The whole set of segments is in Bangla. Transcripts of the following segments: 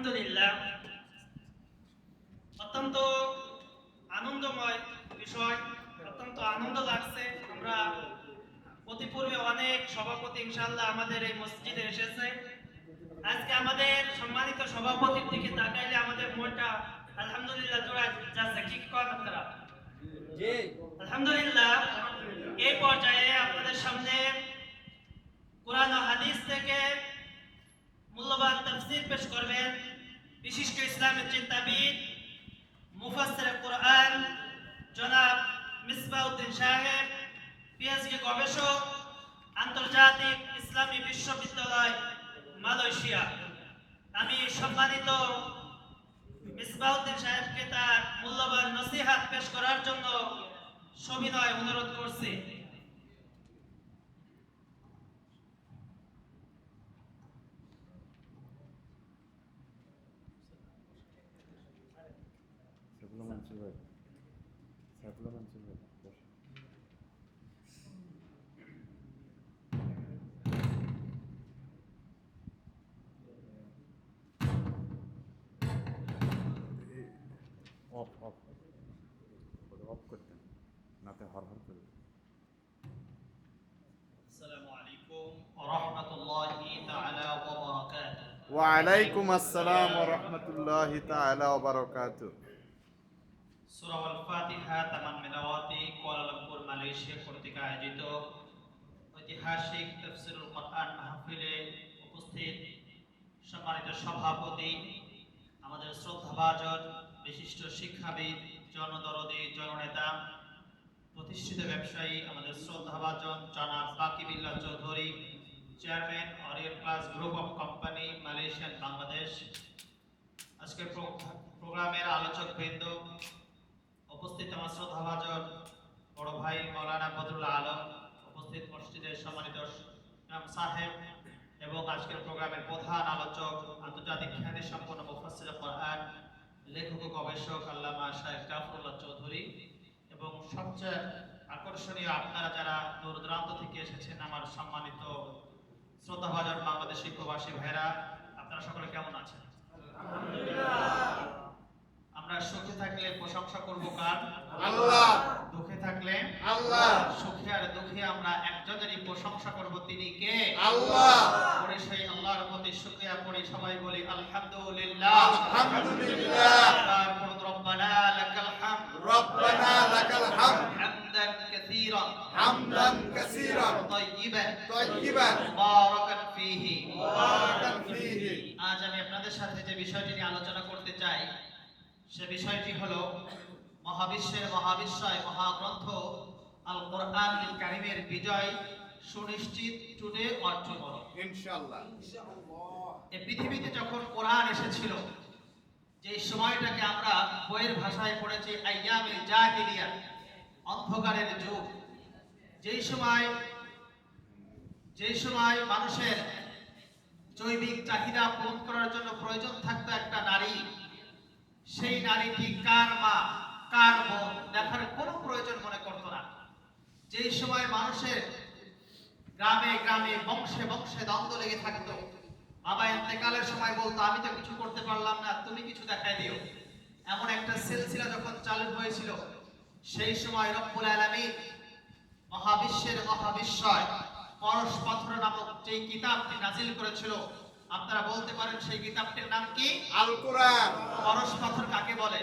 আলহামদুলিল্লাহ। অত্যন্ত আনন্দময় বিষয় অত্যন্ত আনন্দ লাগছে। আমরা অতি পূর্বে অনেক সভাপতি ইনশাল্লাহ আমাদের এই মসজিদে এসেছে। আজকে আমাদের সম্মানিত সভাপতির দিকে তাকাইলে আমাদের মনটা আলহামদুলিল্লাহ জোড়া যাচ্ছে। কি কন আপনারা? আলহামদুলিল্লাহ। এই পর্যায়ে আপনাদের সামনে কোরআন হাদিস থেকে মূল্যবান তাফসীর পেশ করবেন। বিশিষ্ট ইসলামের চিন্তাবিদ, মুফাসসির কোরআন, জনাব মিসবাউদ্দিন সাহেব, পিএইচডি গবেষক, আন্তর্জাতিক ইসলামী বিশ্ববিদ্যালয়, মালয়েশিয়া। আমি সম্মানিত মিসবাউদ্দিন সাহেবকে তার মূল্যবান নসিহাত পেশ করার জন্য সবিনয় অনুরোধ করছি সাইফুল্লাহ মনসুর ভাই সাইফুল্লাহ মনসুর ভাই বসো। অফ অফ অফ করতেন নাতে হর হর করে আসসালামু আলাইকুম ওয়া রাহমাতুল্লাহি তাআলা ওয়া বারাকাতুহু ওয়ালাইকুম আসসালাম ওয়া রাহমাতুল্লাহি আয়োজিত ঐতিহাসিক কোরআন মাহফিলে উপস্থিত সম্মানিত সভাপতি, আমাদের শ্রদ্ধাভাজন, বিশিষ্ট শিক্ষাবিদ, জনদরদি, জননেতা, প্রতিষ্ঠিত ব্যবসায়ী, আমাদের শ্রদ্ধাভাজন জনাব Baqibillah Chowdhury chairman orient class group of company Malaysian Bangladesh. আজকের প্রোগ্রামের আলোচক বৃন্দ উপস্থিত আমার শ্রদ্ধাভাজন বড় ভাই মৌলানা বদরুল আলম, উপস্থিত মসজিদের সম্মানিত সাহেব এবং আজকের প্রোগ্রামের প্রধান আলোচক, আন্তর্জাতিক খ্যাতি সম্পন্ন মুফাসসির কোরআন, লেখক গবেষক আল্লামা শাহেখ জাফরুল্লাহ চৌধুরী এবং সবচেয়ে আকর্ষণীয় আপনারা যারা দূর দূরান্ত থেকে এসেছেন, আমার সম্মানিত শ্রদ্ধাভাজন বাংলাদেশি প্রবাসী ভাইরা আপনারা সকলে কেমন আছেন? আমরা সুখে থাকলে প্রশংসা করব কার? আল্লাহ। দুঃখে থাকলে? আল্লাহ। সুখে আর দুঃখে আমরা একজনেরই প্রশংসা করব তিনি কে? আল্লাহ। পরে সেই আল্লাহর প্রতি শুকরিয়া করি সবাই বলি আলহামদুলিল্লাহ। আলহামদুলিল্লাহ। রব্বানা লাকাল হামদ। রব্বানা লাকাল হামদ। হামদান কাসীরা। হামদান কাসীরান তাইয়িবান তাইয়িবান মুবারাকান ফীহি। মুবারাকান ফীহি। আজ আমি আপনাদের সাথে যে বিষয়টি নিয়ে আলোচনা করতে চাই সে বিষয়টি হলো মহাবিশ্বের মহাবিশ্বয় মহাগ্রন্থ আল কোরআন কারিমের বিজয় সুনিশ্চিত টুডে অর টুমরো ইনশাআল্লাহ। এই পৃথিবীতে যখন কোরআন এসেছিল যে সময়টাকে আমরা বইয়ের ভাষায় পড়েছি আইয়ামে জাহিলিয়া অন্ধকারের যুগ। যেই সময় যেই সময় মানুষের জৈবিক চাহিদা পূরণ করার জন্য প্রয়োজন থাকতো একটা নারী, সেই নারীটি কার মা, কার বোন দেখার কোনো প্রয়োজন মনে করতো না। যেই সময় মানুষের গ্রামে গ্রামে, বংশে বংশে দ্বন্দ্ব লেগে থাকতো, বাবা ইন্তেকালের সময় বলতো, আমি তো কিছু করতে পারলাম না, তুমি কিছু দেখাই দিও। এমন একটা সিলসিলা যখন চালু হয়েছিল সেই সময় রব্বুল আলামিন মহাবিশ্বের মহাবিশ্বয় পরশ পাথর নামক যে কিতাবটি নাজিল করেছিল আপনারা বলতে পারেন সেই কিতাবটির নাম কি? আল কোরআন। পরশ পাথর কাকে বলে?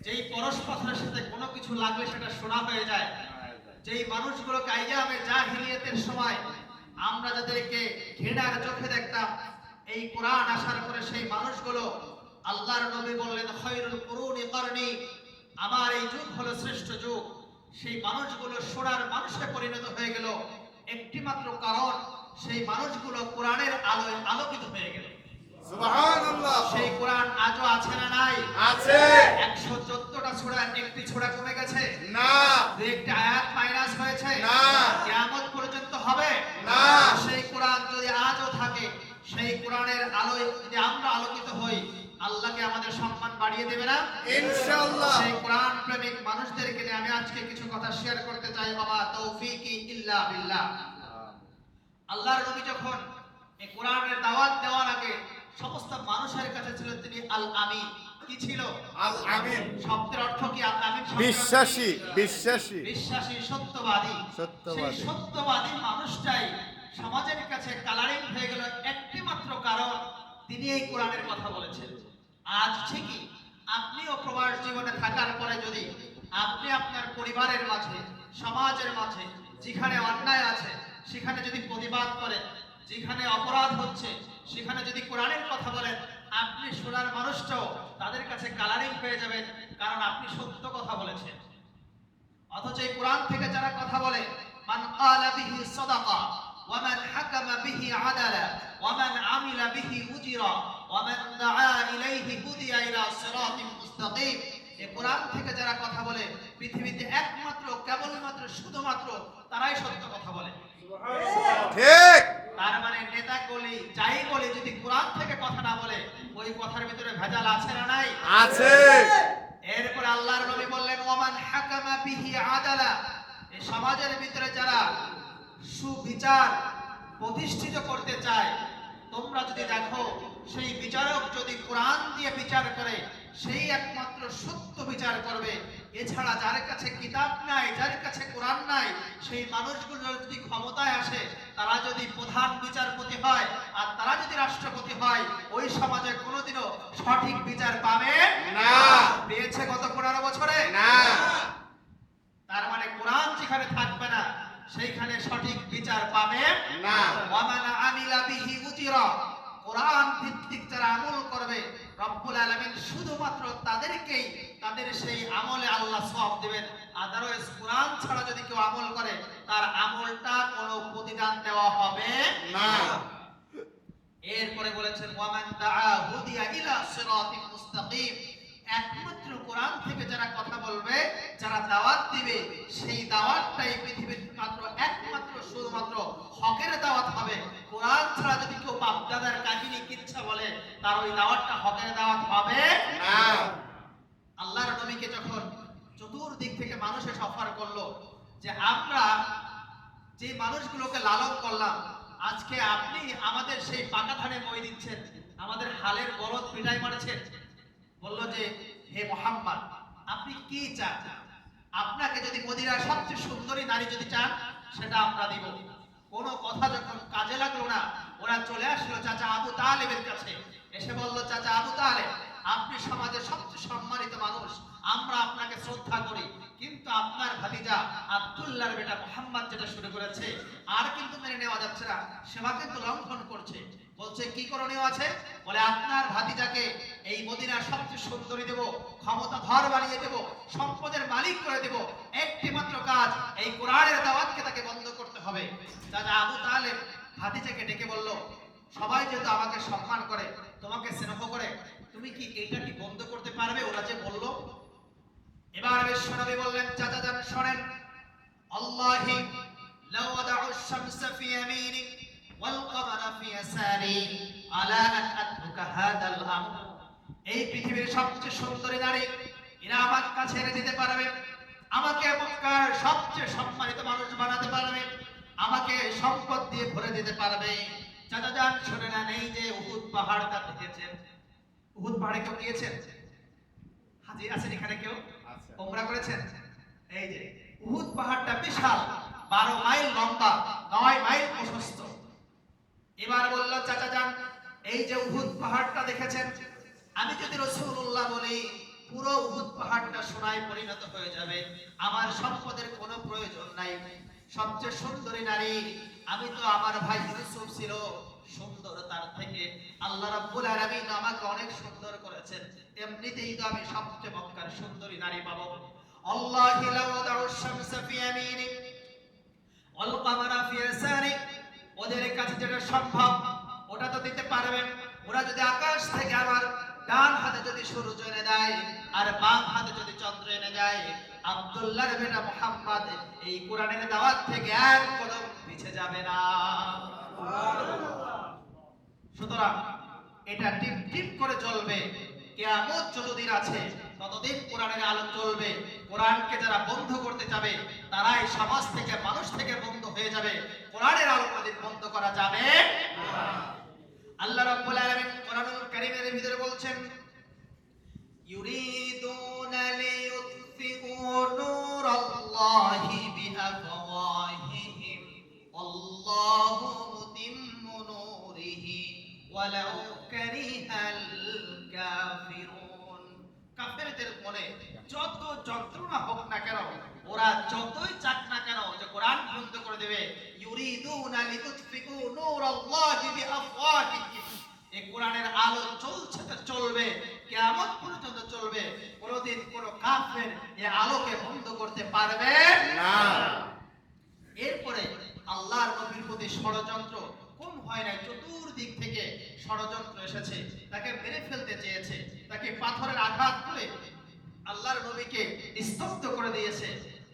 যেই পরশ পাথরের সাথে কোনো কিছু লাগলে সেটা সোনা হয়ে যায়। যেই মানুষগুলো কাইয়ামে জাহিলিয়াতের সময় আমরা যাদেরকে ঘৃণার চোখে দেখতাম এই কোরআন আসার পরে সেই মানুষগুলো আল্লাহর নবী বললেন খৈরুল কুরুনি করনি আমার এই যুগ হলো শ্রেষ্ঠ যুগ। সেই মানুষগুলো সোনার মানুষে পরিণত হয়ে গেল। একটি মাত্র কারণ সেই মানুষগুলো কোরআনের আলোয় আলোকিত হয়ে গেল। সেই কোরআন আজও আছে না নাই? আছে। একশো চোদ্দটা ছোড়া একটি ছোড়া কমে গেছে? না। দু একটি আয়াত মাইনাস হয়েছে? না। কিয়ামত পর্যন্ত হবে? না। সেই কোরআন যদি আজও থাকে সেই কোরআনের আলোয় যদি আমরা আলোকিত হই আল্লাহকে আমাদের সম্মান বাড়িয়ে দেবে না? ইনশাআল্লাহ। সেই কোরআন প্রেমিক মানুষদেরকে নিয়ে আমি আজকে কিছু কথা শেয়ার করতে চাই। বাবা তৌফিকি ইল্লা বিল্লাহ। আল্লাহর নবী যখন এই কোরআনের দাওয়াত দেওয়ার আগে সমস্ত মানুষের কাছে ছিল তিনি আল আমিন কি ছিল? আল আমিন শব্দের অর্থ কি? আল আমিন? বিশ্বাসী বিশ্বাসী। বিশ্বাসী সত্যবাদী। সত্যবাদী। সেই সত্যবাদী মানুষটাই সমাজের কাছে কালারিং হয়ে গেল একটি মাত্র কারণ তিনি এই কোরআনের কথা বলেছেন। আজ ঠিকই আপনিও প্রবাস জীবনে থাকার পরে যদি আপনি আপনার পরিবারের মাঝে, সমাজের মাঝে, যেখানে অন্যায় আছে, সেখানে যদি প্রতিবাদ করেন, যেখানে অপরাধ হচ্ছে, সেখানে যদি কোরআনের কথা বলেন, আপনি শোনার মানুষটাও তাদের কাছে কালারিং হয়ে যাবেন, কারণ আপনি সত্য কথা বলেছেন। অথচ এই কোরআন থেকে যারা কথা বলে, মান বিহি সাদাকা, ওয়া মান হাকামা বিহি আদালা, ওয়া মান আমিলা বিহি উজিরা ওয়া মান দাআ ইলাইহি হুদিয়া ইলা সিরাতিন মুস্তাকিম। এই কোরআন থেকে যারা কথা বলে পৃথিবীতে একমাত্র কেবলমাত্র শুধুমাত্র তারাই সত্য কথা বলে। ঠিক। তার মানে নেতা বলি যাই বলে যদি কোরআন থেকে কথা না বলে ওই কথার ভিতরে ভেজাল আছে না নাই? আছে। এরপর আল্লাহর নবী বললেন ওমান হাকামা বিহি আদালা। এই সমাজের ভিতরে যারা সুবিচার প্রতিষ্ঠিত করতে চায় তোমরা যদি দেখো সেই বিচারক যদি কোরআন দিয়ে বিচার করে সেই একমাত্র সত্য বিচার করবে। এছাড়া যার কাছে কিতাব নাই যার কাছে কোরআন নাই সেই মানুষগুলো যদি ক্ষমতায় আসে তারা যদি প্রধান বিচারপতি হয় আর তারা যদি রাষ্ট্রপতি হয় ওই সমাজে কোনোদিনও সঠিক বিচার পাবে না। পেয়েছে গত পনেরো বছরে? না। তার মানে কোরআন যেখানে থাকবে না সেইখানে সঠিক বিচার পাবে না। ওয়ামান আমিলা বিহি উজিরা। কোরআন ভিত্তিক যারা আমল করবে, রব্বুল আলমিন শুধুমাত্র তাদেরকেই, তাদের সেই আমলে আল্লাহ সব দেবেন। আদারওয়াইজ কোরআন ছাড়া যদি কেউ আমল করে, তার আমলটা কোনো প্রতিদান দেওয়া হবে না। এরপরে বলেছেন, ওয়ামান দাআ হুদিয়া ইলা সিরাতিল মুস্তাকিম। একমাত্র কোরআন থেকে যারা কথা বলবে, যারা দাওয়াত দিবে, সেই দাওয়াতটাই পৃথিবীর মাত্র একমাত্র, শুধুমাত্র হকের দাওয়াত হবে। কোরআন ছাড়া যদি কেউ বাপদাদার কাহিনী, কিচ্ছা বলে, তার ওই দাওয়াতটা হকের দাওয়াত হবে না। আল্লাহর নবীকে যখন চতুর্দিক থেকে মানুষে সফর করল যে, আমরা যে মানুষগুলোকে লালন করলাম, আজকে আপনি আমাদের সেই পাকা ধানে মই দিচ্ছেন, আমাদের হালের বলদ পিটাই মারছেন। বলল যে হে মোহাম্মদ, আপনি কি চান? আপনাকে যদি মদিনার সবচেয়ে সুন্দরী নারী যদি চান, সেটা আমরা দিব। কোনো কথা যখন কাজে লাগল না, ওরা চলে আসলো চাচা আবু তালেবের কাছে। এসে বলল, চাচা আবু তালেব, আপনি সমাজের সবচেয়ে সম্মানিত মানুষ। আমরা আপনাকে শ্রদ্ধা করি। কিন্তু আপনার ভাতিজা আব্দুল্লাহর বেটা মোহাম্মদ যেটা শুরু করেছে, আর কিন্তু মেনে নেওয়া যাচ্ছে না। সেবা কিন্তু লঙ্ঘন করছে। বলছে, কি করণীয় আছে? বলে, আপনার ভাতিজাকে এই মদিনার সবচেয়ে সুন্দরী দেব, ক্ষমতা ধর বানিয়ে দেব, সম্পদের মালিক করে দেব। একটি মাত্র কাজ, এই কোরআনের দাওয়াতকে তাকে বন্ধ করতে হবে। দাদা আবু তালেব ভাতিজাকে ডেকে বলল, সবাই যেহেতু আমাকে সম্মান করে, তোমাকে স্নেহ করে, তুমি কি এইটা কি বন্ধ করতে পারবে? ওরা যে বলল, এবার বিশ্বনবী বললেন, চাচা যান, শোনেন, আল্লাহি, লাউ আদাউ শামসা ফি ইয়ামিনি ইয়াসারি আলা আন আতরুকা হাদাল এই পৃথিবীর সবচেয়ে সুন্দরী নারী এরা আমার কাছে এনে দিতে পারবে আমাকে মক্কার সবচেয়ে সম্মানিত মানুষ বানাতে পারবে আমাকে সম্পদ দিয়ে ভরে দিতে পারবে। চাচা যান শুনে নেন এই যে উহুদ পাহাড়টা দেখেছেন। উহুদ পাহাড়ে কেউ গিয়েছেন? আছেন এখানে কেউ। ওমরা করেছেন? এই যে উহুদ পাহাড়টা বিশাল বারো মাইল লম্বা নয় মাইল প্রশস্ত। এবার বলল, চাচা যান, এই যে উহুদ পাহাড়টা দেখেছেন? আমি যদি রসুল্লাহ বলি, পুরো উহুদ পাহাড়টা সোনায় পরিণত হয়ে যাবে। আমার সম্পদের কোনো প্রয়োজন নাই। সবচেয়ে সুন্দরী নারী, আমি তো আমার ভাই ইউসুফ ছিল। সুন্দর তার থেকে আল্লাহ রাব্বুল আলামিন আমাকে অনেক সুন্দর করেছেন। এমনিতেই তো আমি সবচেয়ে মক্কার সুন্দরী নারী পাবো। আল্লাহি লাউ দাউ শামসা ফি ইয়ামিনি ওয়াল কামারা ফি ইয়াসারি ওদের কাছে যেটা সম্ভব, ওটা তো দিতে পারবেন। ওরা যদি আকাশ থেকে আমার ডান হাতে যদি সূর্য এনে দেয় আর বাম হাতে যদি চন্দ্র এনে দেয় আব্দুল্লাহর বেটা মুহাম্মদ এই কোরআনের দাওয়াত থেকে এক কদম পিছে যাবে না। সুতরাং এটা টিপ টিপ করে চলবে কেয়ামত যতদিন আছে ততদিন কোরআনের আলো চলবে। কোরআনকে যারা বন্ধ করতে যাবে তারাই সমাজ থেকে, মানুষ থেকে বন্ধ হয়ে যাবে। কোরআনের আলো কোনোদিন বন্ধ করা যাবে আল্লাহ রাব্বুল আলামিন কোরআনুল কারীমের ভিতরে বলছেন, ইউরিদুনা লিয়ুতফিউ নূরাল্লাহি বিআফওয়াহিহিম আল্লাহু মুতিম্মু নূরিহি, ওয়ালাউ কারিহাল কাফির। মনে যত যন্ত্রণা হোক না কেন ওরা যতই চাক না কেন যে কোরআন বন্ধ করে দেবে ইউরিদুনা লিতুতফিকু নূরাল্লাহি বিআফওয়াহিহিম। এই কোরআনের আলো চলছে তো চলবে কিয়ামত পর্যন্ত চলবে কোনদিন কোন কাফের এই আলোকে বন্ধ করতে পারবে না। এরপরে আল্লাহর নবীর প্রতি ষড়যন্ত্র কম হয় না চতুর্দিক থেকে ষড়যন্ত্র এসেছে তাকে মেরে ফেলতে চেয়েছে তাকে পাথরের আঘাত করে আল্লাহর নবীকে স্তব্ধ করে দিয়েছে।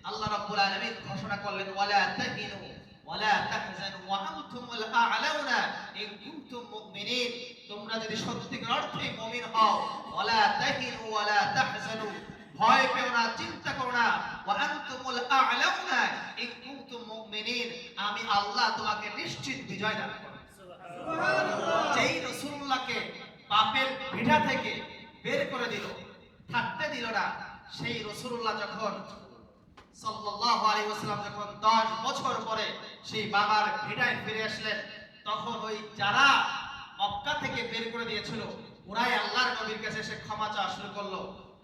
আল্লাহ রাব্বুল আলামিন ঘোষণা করলেন ওয়ালা তাহিনু ওয়ালা তাহজানু ওয়া আনতুমুল আ'লাউনা ইন কুনতুম মুমিনিন। তোমরা যদি সত্যিকার অর্থে মুমিন হও ওয়ালা তাহিনু ওয়ালা তাহজানু ভয় পেও না চিন্তা করো না ওয়া আনতুমুল আ'লাউনা ইন কুনতুম মুমিনিন। আমি আল্লাহ তোমাকে নিশ্চিত বিজয় দান করব। সুবহানাল্লাহ। যেই রাসূলুল্লাহকে পাপের ভিড়া থেকে বের করে দিল থাকতে দিল না। সেই রাসূলুল্লাহ যখন ওয়াসাল্লাম যখন 10 বছর পরে সেই বাবার ভিড়ায় ফিরে আসলেন, তখন ওই যারা মক্কা থেকে বের করে দিয়েছিল, ওরাই আল্লাহর নবীর কাছে এসে ক্ষমা চাওয়া শুরু করল।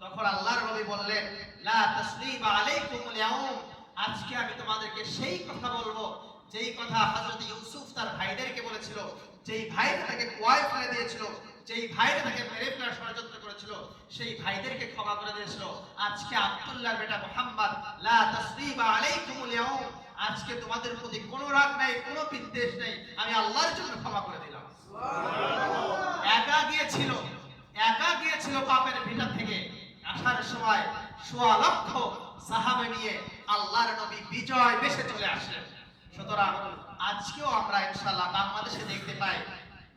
তখন আল্লাহর নবী বললেন, লা তাসলিবা আলাইকুমুল ইয়াউম, আজকে আমি তোমাদেরকে সেই কথা বলব, যেই কথা হযরত ইউসুফ তার ভাইদেরকে বলেছিল, যেই ভাইরা তাকে কুয়ায় ফেলে দিয়েছিল, যেই ভাইরা তাকে মেরে ফেলার ষড়যন্ত্র করেছিল সেই ভাইদেরকে ক্ষমা করে দিয়েছিল। আজকে আব্দুল্লাহর বেটা মোহাম্মদ লা তাসরিবা আলাইকুমুল ইয়াউম আজকে তোমাদের প্রতি কোনো রাগ নাই কোনো বিদ্বেষ নেই আমি আল্লাহর জন্য ক্ষমা করে দিলাম। একা গিয়েছিল একা গিয়েছিল পাপের ভিটা থেকে। আসার সময় সোয়া লক্ষ সাহাবে নিয়ে আল্লাহর নবী বিজয় বেশে চলে আসলেন। সুতরাং আজকেও আমরা ইনশাআল্লাহ বাংলাদেশে দেখতে পাই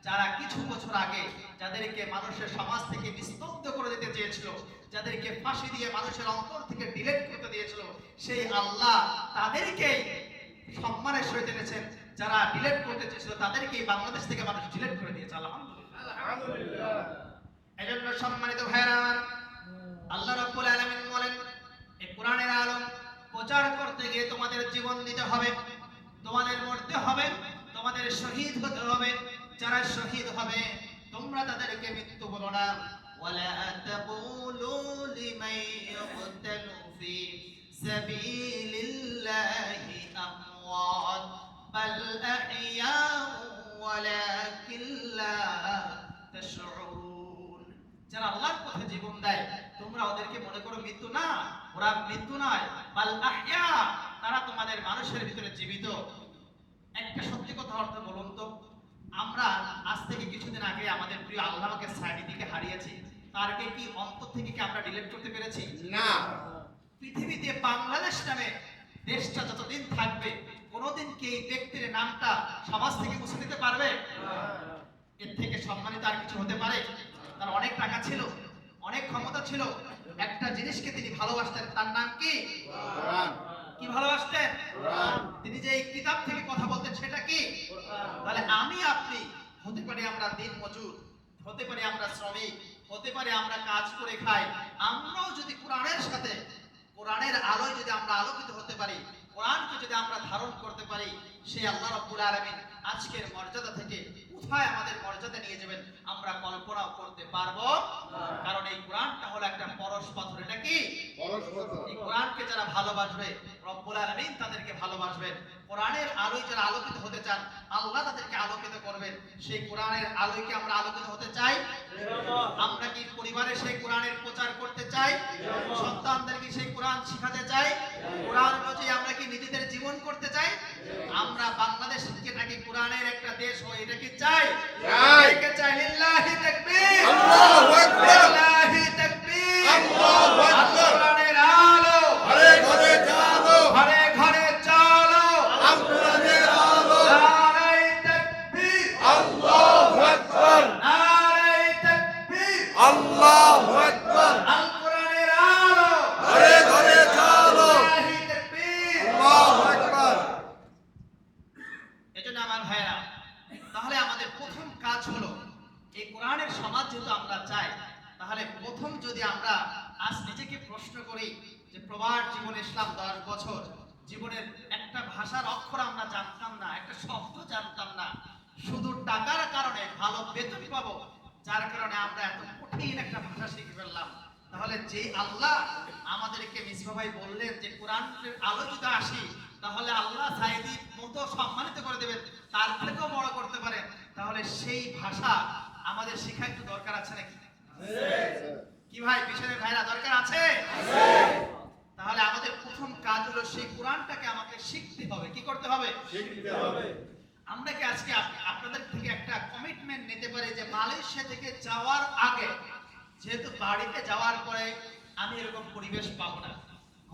যারা কিছু বছর আগে যাদেরকে মানুষের সমাজ থেকে নিস্তব্ধ করে দিতে চেয়েছিল যাদেরকে ফাঁসি দিয়ে মানুষের অন্তর থেকে ডিলেট করতে দিয়েছিল সেই আল্লাহ তাদেরকে সম্মানের সহিত এনেছেন। যারা ডিলেট করতে চেয়েছিল তাদেরকেই বাংলাদেশ থেকে মানুষ ডিলেট করে দিয়েছে আলহামদুলিল্লাহ। এজন্য সম্মানিত ভাইরা আমার আল্লাহ রাব্বুল আলামিন বলেন এই কোরআনের আলো প্রচার করতে গিয়ে তোমাদের জীবন দিতে হবে তোমাদের মরতে হবে তোমাদের শহীদ হতে হবে যারা শহীদ হবে, তোমরা তাদেরকে মৃত্যু বলো না। লা তাশউরুন। যারা আল্লাহর পথে জীবন দেয়, তোমরা ওদেরকে মনে করো মৃত্যু না, ওরা মৃত্যু নয়। বাল আহইয়া তারা তোমাদের মানুষের ভিতরে জীবিত। একটা সত্যি কথা অর্থ বলুন তো আমরা আজ থেকে কিছুদিন আগে আমাদের প্রিয় আল্লাহকে সাইডিকে হারিয়েছি। তারকে কি অন্তর থেকে কি আমরা ডিলেট করতে পেরেছি? না। পৃথিবীতে বাংলাদেশ নামে দেশটা যতদিন থাকবে কোনোদিন কি এই ব্যক্তির নামটা সমাজ থেকে মুছে দিতে পারবে? এর থেকে সম্মানিত আর কিছু হতে পারে? তার অনেক টাকা ছিল অনেক ক্ষমতা ছিল। একটা জিনিসকে তিনি ভালোবাসতেন তার নাম কি? কোরআন। কি ভালোবাসতেন। তিনি যে এই কিতাব থেকে কথা বলতেন সেটা কি? তাহলে আমি আপনি হতে পারি আমরা দিন মজুর হতে পারি আমরা শ্রমিক হতে পারে আমরা কাজ করে খাই আমরাও যদি কোরআনের সাথে কোরআনের আলোয় যদি আমরা আলোকিত হতে পারি কোরআনকে যদি আমরা ধারণ করতে পারি সেই আল্লাহ রাব্বুল আলামিন আজকের মর্যাদা থেকে কোথায় আমাদের মর্যাদা নিয়ে যাবেন আমরা কল্পনাও করতে পারব। কারণ এই কোরআনটা হলো একটা পরশ পাথর এটা কি? এই কোরআনকে যারা ভালোবাসবে রব্বুল আলামিন তাদেরকে ভালোবাসবেন। কোরআনের আলোয় যারা আলোকিত হতে চান আল্লাহ তাদেরকে আলোকিত করবেন। সেই কোরআনের আলোয় কি আমরা আলোকিত হতে চাই। আমরা কি পরিবারে সেই কোরআনের প্রচার করতে চাই? সন্তানদেরকে সেই কোরআন শিখাতে চাই? কোরআন অনুযায়ী আমরা কি নিজেদের জীবন করতে চাই? আমরা বাংলাদেশ বাংলাদেশকে নাকি কোরআনের একটা দেশ হয় এটা কি চাই চাই। কে চাই লিল্লাহি তাকবীর আল্লাহু আকবার। লিল্লাহি তাকবীর আল্লাহু আকবার। কোরআনের আলো ঘরে ঘরে চালো ঘরে ঘরে চলো আপনাদের আলো নারাই তাকবীর আল্লাহু আকবার নারাই তাকবীর আল্লাহু আকবার আল কোরআনের আলো ঘরে ঘরে চালো লিল্লাহি তাকবীর আল্লাহু আকবার এজন্য আমার ভাইরা তাহলে আমাদের প্রথম কাজ হলো সমাজ যেহেতু আমরা চাই তাহলে প্রথম যদি আমরা আজ নিজেকে প্রশ্ন করি যে প্রবাদ জীবনে ইসলাম দশ বছর জীবনের একটা ভাষার অক্ষর আমরা জানতাম না একটা শব্দ জানতাম না শুধু টাকার কারণে ভালো বেতন পাবো যার কারণে আমরা এত কঠিন একটা ভাষা শিখে ফেললাম তাহলে যে আল্লাহ আমাদেরকে মিসবা ভাই বললেন যে কোরআনের আলো যদি আসি তাহলে আল্লাহ সাইদি মতো সম্মানিত করে দেবেন তার থেকেও বড় করতে পারেন তাহলে সেই ভাষা আমাদের শেখা একটু দরকার আছে নাকি? কি ভাই পিছনে ভাইরা দরকার আছে? তাহলে আমাদের প্রথম কাজ হলো সেই কোরআনটাকে আমাকে শিখতে হবে। কি করতে হবে? আমরা কি আজকে আপনাদের থেকে একটা কমিটমেন্ট নিতে পারি যে মালয়েশিয়া থেকে যাওয়ার আগে যেহেতু বাড়িতে যাওয়ার পরে আমি এরকম পরিবেশ পাবো না।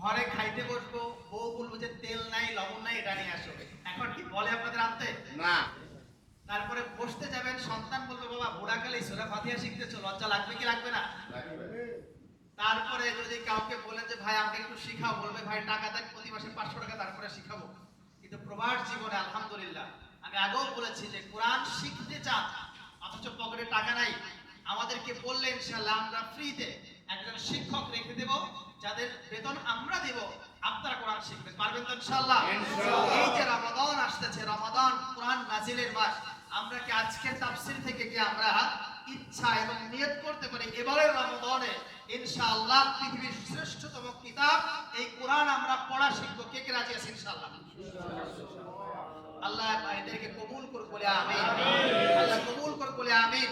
ঘরে খাইতে বসবো বউ বলব যে তেল নাই লবণ নাই এটা নিয়ে আসো। এখন কি বলে আপনাদের আনতে? না। তারপরে বসতে যাবেন সন্তান বলবে বাবা বুড়াকালে সুরা ফাতিহা শিখতেছো লজ্জা লাগবে কি লাগবে না? তারপরে যদি কাউকে বলেন যে ভাই আমাকে একটু শিখাও বলবে ভাই টাকা দেন প্রতি মাসে পাঁচশো টাকা তারপরে শিখাবো। কিন্তু প্রবাস জীবনে আলহামদুলিল্লাহ আমি আগেও বলেছি যে কোরআন শিখতে চান অথচ পকেটে টাকা নাই। আমাদেরকে বললে ইনশাল্লাহ আমরা ফ্রিতে একজন শিক্ষক রেখে দেব যাদের বেতন আমরা দেব আপনারা কোরআন শিখবেন। পারবেন তো ইনশাআল্লাহ। এই যে রমাদান আসতেছে রমাদান কোরআন নাজিলের মাস। আমরা কি আজকের তাফসীর থেকে কি আমরা ইচ্ছা এবং নিয়ত করতে পারি? এবারের রমাদানে ইনশাআল্লাহ পৃথিবীর শ্রেষ্ঠতম কিতাব এই কোরআন আমরা পড়া শিখব। কে কে রাজি আছে ইনশাআল্লাহ? আল্লাহ এদেরকে কবুল করে বলে আমিন। আল্লাহ কবুল করে বলে আমিন।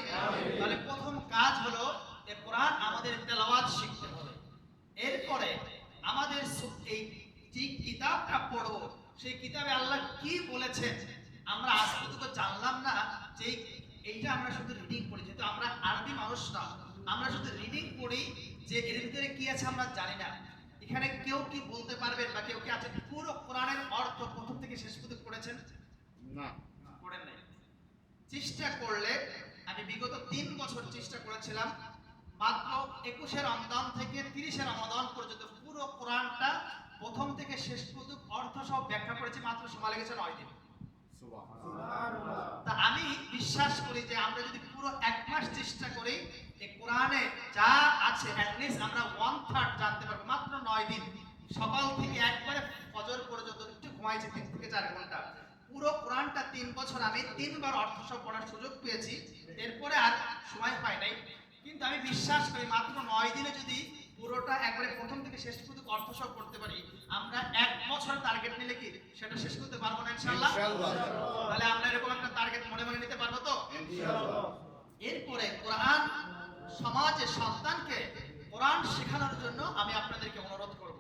তাহলে প্রথম কাজ হলো এই কোরআন আমাদের তেলাওয়াত শিখতে হবে। এরপরে আমাদের এই যে কিতাবটা পড়ব সেই কিতাবে আল্লাহ কি বলেছেন আমরা আজ পর্যন্ত জানলাম না যে এইটা আমরা শুধু রিডিং পড়ি যেহেতু আমরা আরবি মানুষ না আমরা শুধু রিডিং পড়ি যে এর ভিতরে কি আছে আমরা জানি না। এখানে কেউ কি বলতে পারবেন বা কেউ কি আছেন পুরো কোরআনের অর্থ প্রথম থেকে শেষ পর্যন্ত পড়েছেন? না। পড়েন নাই। চেষ্টা করলে আমি বিগত তিন বছর চেষ্টা করেছিলাম মাত্র একুশে রমদান থেকে তিরিশে রমদান পর্যন্ত পুরো কোরআনটা প্রথম থেকে শেষ পর্যন্ত অর্থ সব ব্যাখ্যা করেছি মাত্র সময় লেগেছে নয় দিন। তা আমি বিশ্বাস করি যে আমরা যদি পুরো এক মাস চেষ্টা করি এই কোরআনে যা আছে অ্যাটলিস্ট আমরা ওয়ান থার্ড জানতে পারব মাত্র নয় দিন। সকাল থেকে একবারে ফজর পর্যন্ত একটু ঘুমাইছি তিন থেকে চার ঘণ্টা। পুরো কোরআনটা তিন বছর আমি তিনবার অর্থ সব পড়ার সুযোগ পেয়েছি। এরপরে আর সময় পাই নাই। কিন্তু আমি বিশ্বাস করি মাত্র নয় দিনে যদি পুরোটা একবারে প্রথম থেকে শেষ পর্যন্ত অর্থ সব করতে পারি আমরা এক বছর টার্গেট নিলে কি সেটা শেষ করতে পারব না ইনশাআল্লাহ? ইনশাআল্লাহ। তাহলে আমরা এরকম একটা টার্গেট মনে মনে নিতে পারব তো? এরপরে কোরআন সমাজে সন্তানকে কোরআন শেখানোর জন্য আমি আপনাদেরকে অনুরোধ করব।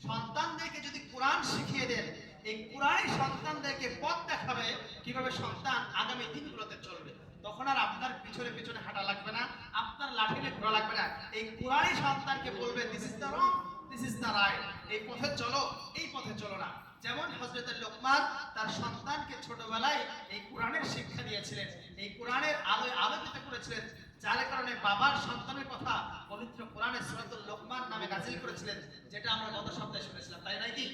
সন্তানদেরকে যদি কোরআন শিখিয়ে দেন এই কোরআনই সন্তানদেরকে পথ দেখাবে কীভাবে সন্তান আগামী দিনগুলোতে চলবে। তখন আর আপনার পিছনে পিছনে হাঁটা লাগবে না, আপনার লাঠিলে ঘোরা লাগবে না। এই কোরআনই সন্তানকে বলবে this is the wrong this is the right এই পথে চলো, এই পথে চলো না। যেমন হজরত লোকমান তার সন্তানকে ছোটবেলায় এই কোরআনের শিক্ষা দিয়েছিলেন, এই কোরআনের আলোয় আলোকিত করেছিলেন, যার কারণে বাবার সন্তানের কথা পবিত্র কোরআনে সুরাতুল লোকমান নামে নাজিল করেছিলেন, যেটা আমরা গত সপ্তাহে শুনেছিলাম, তাই নয় কি?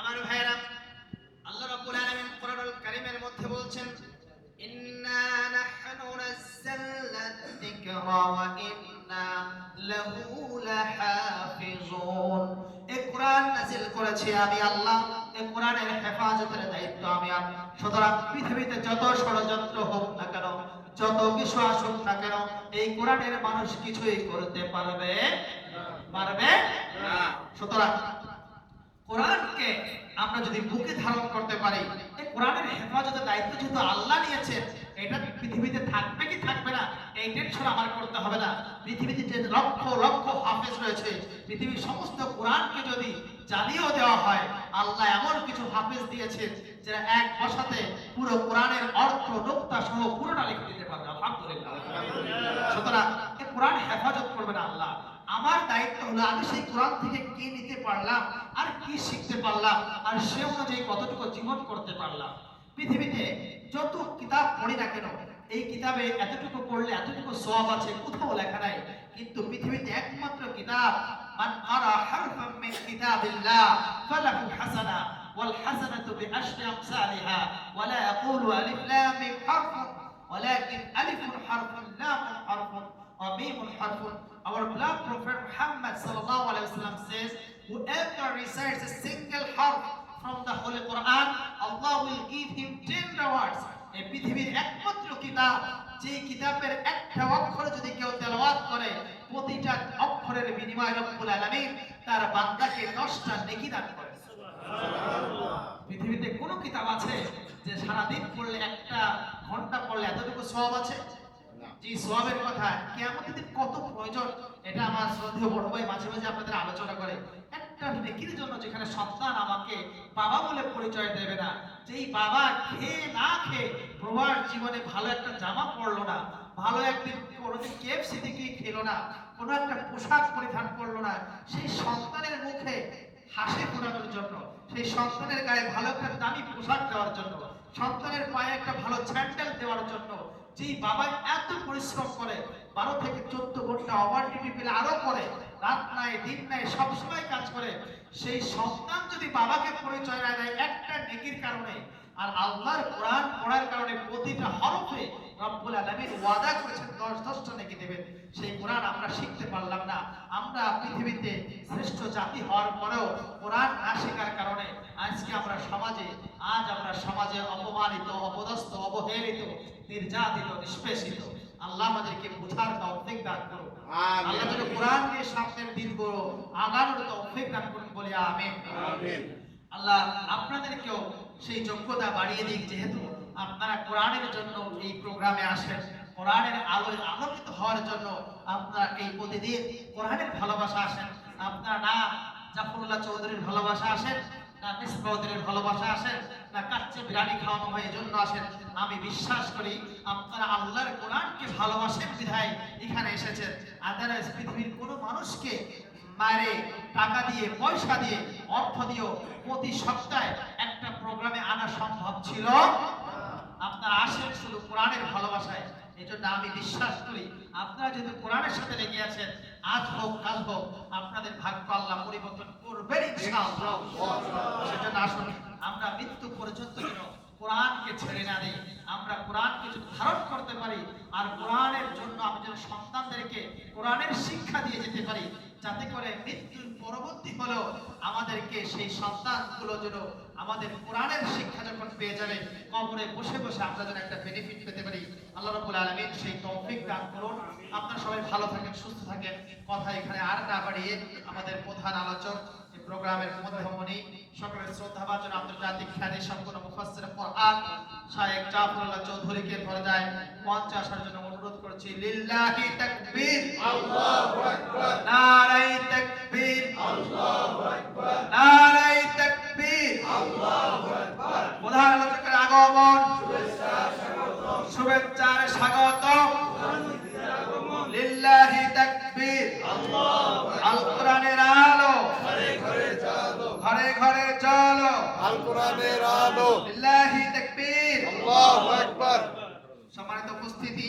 আমার ভাইয়েরা, আল্লাহ রাব্বুল আলামিন কোরআনুল কারীমের মধ্যে বলছেন নাযালনা যিকরা ওয়া ইন্না লাহু লাহাফিজুন এই কোরআন করেছি আমি আল্লাহ এই কোরআনের হেফাজতের দায়িত্ব আমি সুতরাং পৃথিবীতে যত ষড়যন্ত্র হোক না কেন, যত কিছু আসুক না কেন, এই কোরআনের মানুষ কিছুই করতে পারবে পারবে। সুতরাং কোরআনকে আমরা যদি বুকে ধারণ করতে পারি কোরআনের হেফাজতের দায়িত্ব যেহেতু আল্লাহ নিয়েছেন, এটা পৃথিবীতে থাকবে কি থাকবে না, এই টেনশন আমার করতে হবে না। পৃথিবীতে যে লক্ষ লক্ষ হাফেজ রয়েছে, পৃথিবীর সমস্ত কোরআনকে যদি জ্বালিয়েও দেওয়া হয়, আল্লাহ এমন কিছু হাফেজ দিয়েছেন যারা এক বসাতে পুরো কোরআনের অর্থ নোক্তা সহ পুরোটা লিখে দিতে পারবে। আলহামদুলিল্লাহ। সুতরাং কোরআন হেফাজত করবেন আল্লাহ। আমার দায়িত্ব হলো আমি সেই কোরআন থেকে কি নিতে পারলাম আর কি শিখতে পারলাম আর সে অনুযায়ী কতটুকু জীবন করতে পারলাম পৃথিবীতে যত কিতাব পড়ি না কেন এই কিতাবে এতটুকু পড়লে এতটুকু সওয়াব আছে কোথাও লেখা নাই কিন্তু পৃথিবীতে একমাত্র কিতাব মান আরা হারফাম মিন কিতাবিল্লাহ ফালাহু হাসানা ওয়াল হাসানাতু বিআশরি আমসালিহা ওয়ালা ইয়াকুলু আলিফ লাম মিম হারফ ولكن ألف harfun, lamun harfun, or mimun harfun. Our beloved Prophet Muhammad sallallahu says, whoever recites a single harf from the Holy Quran, Allah will give him 10 rewards. এই পৃথিবীর একমাত্র কিতাব যে কিতাবের একটা অক্ষর যদি কেউ তেলাওয়াত করে প্রতিটা অক্ষরের বিনিময়ে রব্বুল আলামিন তার বান্দাকে 10টা নেকি দান করে পৃথিবীতে কোনো কিতাব আছে যে সারাদিন পড়লে একটা ঘণ্টা পড়লে এতটুকু সওয়াব আছে জি সওয়াবের কথা। কিয়ামতের দিন কত প্রয়োজন, এটা আমার শ্রদ্ধেয় বড় ভাই মাঝে মাঝে আপনাদের আলোচনা করে। একটা নেকির জন্য যেখানে সন্তান আমাকে বাবা বলে পরিচয় দেবে না, যেই বাবা খেয়ে না খেয়ে প্রবাস জীবনে ভালো একটা জামা পরলো না, ভালো একদিন কোনোদিন কেএফসি থেকে খেলো না, কোনো একটা পোশাক পরিধান করল না, সেই সন্তানের মুখে হাসি ফোটানোর জন্য, সেই সন্তানের গায়ে ভালো একটা দামি পোশাক দেওয়ার জন্য, সন্তানের পায়ে একটা ভালো স্যান্ডেল দেওয়ার জন্য যেই বাবা এত পরিশ্রম করে, বারো থেকে চোদ্দ ঘণ্টা ওভার ডিউটি পেলে আরও করে, রাত নাই, দিন নাই সবসময় কাজ করে, সেই সন্তান যদি বাবাকে পরিচয় না দেয় একটা নেকির কারণে, আর আল্লাহর কোরআন পড়ার কারণে প্রতিটা হরফে রব্বুল আলামিন ওয়াদা করেছেন, দশ দশটা নেকি দেবেন, সেই কোরআন আমরা শিখতে পারলাম না। আমরা পৃথিবীতে শ্রেষ্ঠ জাতি হওয়ার পরেও কোরআন না শেখার কারণে আজকে আমরা সমাজে আজ আমরা সমাজে অপমানিত অপদস্থ অবহেলিত নির্যাতিত নিষ্পেষিত। আল্লাহ আমাদেরকে বোঝার তৌফিক দান করুন। আল্লাহ যেন কোরআনকে সামনের দিন করো আগানোর তৌফিক দান করুন বলে আমিন। আল্লাহ আপনাদেরকেও সেই যোগ্যতা বাড়িয়ে দিক যেহেতু আপনারা কোরআনের জন্য এই প্রোগ্রামে আসেন কোরআনের আলোয় আলোকিত হওয়ার জন্য আপনারা এই প্রতিদিন কোরআনের ভালোবাসা আসেন আপনার না জাফরুল্লাহ চৌধুরীর ভালোবাসা আসেন না মিস চৌধুরীর ভালোবাসা আসেন না কাচ্চে বিরিয়ানি খাওয়ানো হয় এজন্য আসেন আমি বিশ্বাস করি আপনারা আল্লাহর কোরআনকে ভালোবাসেন বিধায় এখানে এসেছেন। আদারওয়াইজ পৃথিবীর কোনো মানুষকে মারে, টাকা দিয়ে, পয়সা দিয়ে, অর্থ দিয়েও প্রতি সপ্তাহে একটা প্রোগ্রামে আনা সম্ভব ছিল আপনারা আসেন শুধু কোরআনের ভালোবাসায়। এই জন্য আমি বিশ্বাস করি আপনারা যেহেতু কোরআনের সাথে লেগে আছেন, আজ হোক, কাল হোক, আপনাদের ভাগ্য আল্লাহ পরিবর্তন করবেন সেজন্য আসুন, আমরা মৃত্যু পর্যন্ত যেন কোরআনকে ছেড়ে না দিই, আমরা কোরআনকে যদি ধারণ করতে পারি, আর কোরআনের জন্য আমি যেন সন্তানদেরকে কোরআনের শিক্ষা দিয়ে যেতে পারি, যাতে করে মৃত্যুর পরবর্তী হলেও আমাদেরকে সেই সন্তানগুলো যেন আমাদের কোরআনের শিক্ষা যখন পেয়ে যাবে কবরে বসে বসে আমরা যেন একটা বেনিফিট পেতে পারি। আল্লাহ রাব্বুল আলামিন সেই তৌফিক দান করুন। আপনারা সবাই ভালো থাকেন সুস্থ থাকেন। কথা এখানে আর না বাড়িয়ে আমাদের প্রধান আলোচক এই প্রোগ্রামের মধ্যমণি সকলের শ্রদ্ধাভাজন আন্তর্জাতিক খ্যাতি সম্পন্ন মুফাসসির কোরআন শায়েখ জাফরুল্লাহ চৌধুরীকে পর্যায়ে মঞ্চে আসার জন্য অনুরোধ করছি লিল্লাহি তাকবীর। আল্লাহু আকবার। নারাই তাকবীর। আল্লাহু আকবার। আকবার প্রধান আলোচকের আগমন শুভেচ্ছার স্বাগতম লিল্লাহি তাকবীর। আল্লাহু আল। কোরআনের আলো ঘরে ঘরে চলো। আল কোরআনের আলো। লিল্লাহি তাকবীর। আল্লাহু আকবার। সম্মানিত উপস্থিতি।